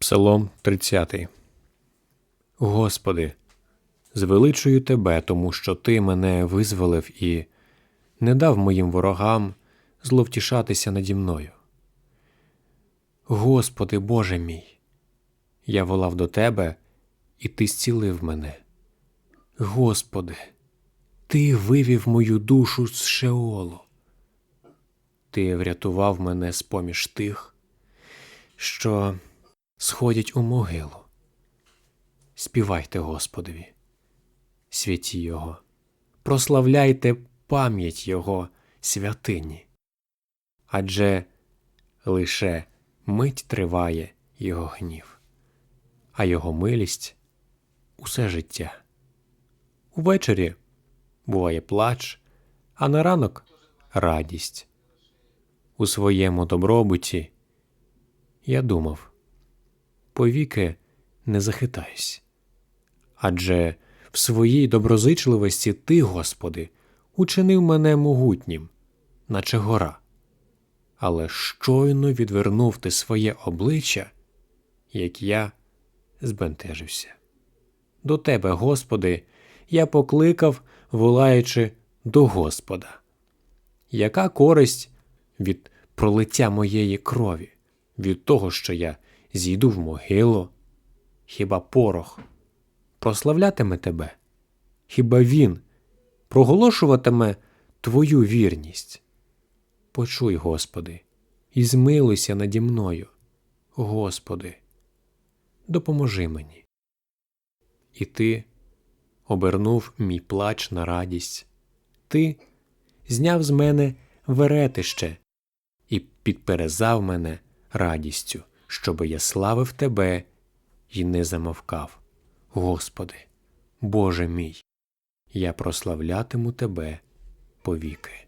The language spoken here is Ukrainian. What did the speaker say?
Псалом 30. Господи, звеличую Тебе, тому що Ти мене визволив і не дав моїм ворогам зловтішатися наді мною. Господи, Боже мій, я волав до Тебе, і Ти зцілив мене. Господи, Ти вивів мою душу з Шеолу. Ти врятував мене з поміж тих, що сходять у могилу. Співайте Господові, святі Його, прославляйте пам'ять Його святині. Адже лише мить триває Його гнів, а Його милість усе життя. Увечері буває плач, а на ранок радість. У своєму добробуті я думав, повіки не захитаюсь. Адже в своїй доброзичливості ти, Господи, учинив мене могутнім, наче гора. Але щойно відвернув ти своє обличчя, як я збентежився. До Тебе, Господи, я покликав, волаючи до Господа. Яка користь від пролиття моєї крові, від того, що я зійду в могилу? Хіба порох прославлятиме тебе? Хіба він проголошуватиме твою вірність? Почуй, Господи, і змилуйся наді мною, Господи, допоможи мені. І ти обернув мій плач на радість, ти зняв з мене веретище і підперезав мене радістю, щоби я славив тебе і не замовкав. Господи, Боже мій, я прославлятиму тебе повіки.